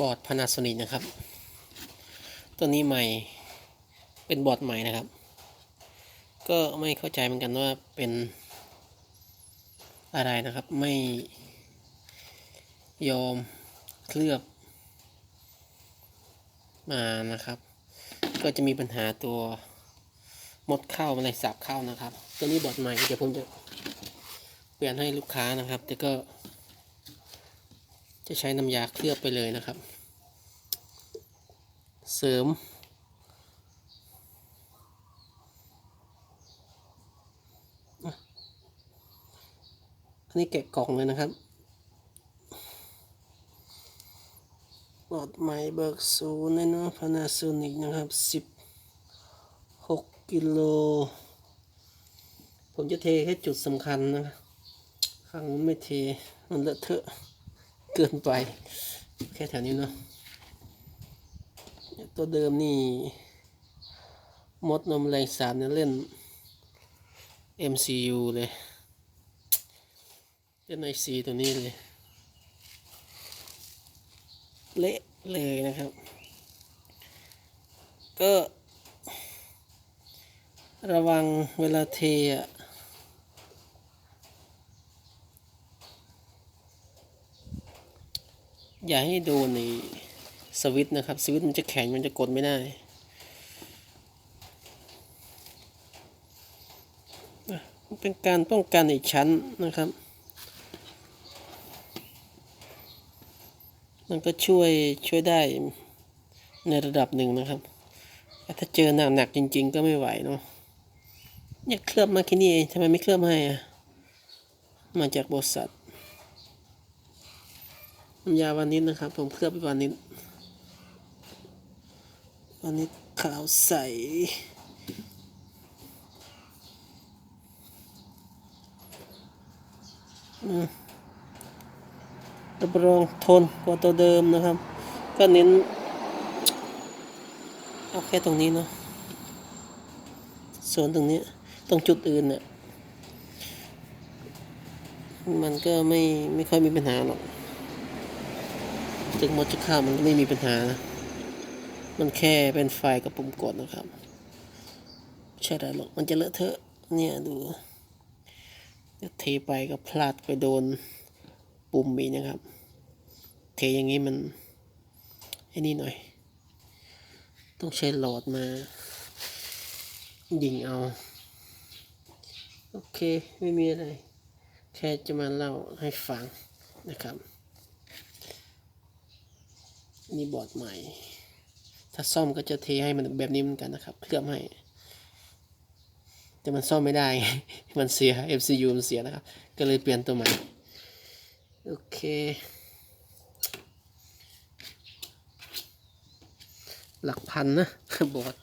บอร์ด Panasonic นะครับ ตัวนี้ใหม่เป็นบอร์ดใหม่นะครับ ก็ไม่เข้าใจเหมือนกันว่าเป็นอะไรนะครับ ไม่ยอมเคลือบมานะครับ ก็จะมีปัญหาตัวมดเข้าอะไรสับเข้านะครับ ตัวนี้บอร์ดใหม่เดี๋ยวผมจะเปลี่ยนให้ลูกค้านะครับ แต่ก็ จะใช้น้ำยาเคลือบไปเลยนะครับ เสริม อันนี้แกะกล่องเลยนะครับบอดไม้เบิกศูนย์เนาะพานาโซนิกนะครับสิบหกกิโล ผมจะเทแค่จุดสำคัญนะข้างนู้นไม่เท มันเลอะเทอะ เกินไป แค่แถวนี้เนาะตัวเดิมนี่มดนมแรงสารเนี่ยเล่น MCU เลยเล่น IC ตัวนี้เลย เละเลยนะครับ ก็ระวังเวลาเทอะ อย่าให้โดนในสวิตนะครับ สวิตมันจะแข็งมันจะกดไม่ได้เป็นการป้องกันอีกชั้นนะครับ มันก็ช่วยช่วยได้ในระดับหนึ่งนะครับแต่ถ้าเจอหนักหนักจริง ๆ ก็ไม่ไหวเนาะอยากเคลือบมาแค่นี้เองทำไมไม่เคลือบให้อะมาจากบริษัท น้ำยาวานิชนะครับ ผมเคลือบไปวานิชวานิชขาวใสรับรองทนกว่าตัวเดิมนะครับ ก็เน้น เอาแค่ตรงนี้เนาะส่วนตรงนี้ตรงจุดอื่นเนี่ยมันก็ไม่ไม่ค่อยมีปัญหาหรอก ถึงมดจะเข้ามันก็ไม่มีปัญหานะมันแค่เป็นไฟกับปุ่มกดนะครับ ใช่ได้หรอกมันจะเลอะเทอะเนี่ยดูจะเทไปก็พลาดไปโดนปุ่มอีกนะครับ เทอย่างนี้มันไอ้นี่หน่อย ต้องใช้หลอดมา ยิงเอา โอเค ไม่มีอะไร แค่จะมาเล่าให้ฟังนะครับ นี่บอร์ดใหม่ ถ้าซ่อมก็จะเทให้มันแบบนี้เหมือนกันนะครับ เคลือบให้ แต่มันซ่อมไม่ได้ มันเสีย MCU มันเสียนะครับ ก็เลยเปลี่ยนตัวใหม่ โอเค หลักพันนะบอร์ด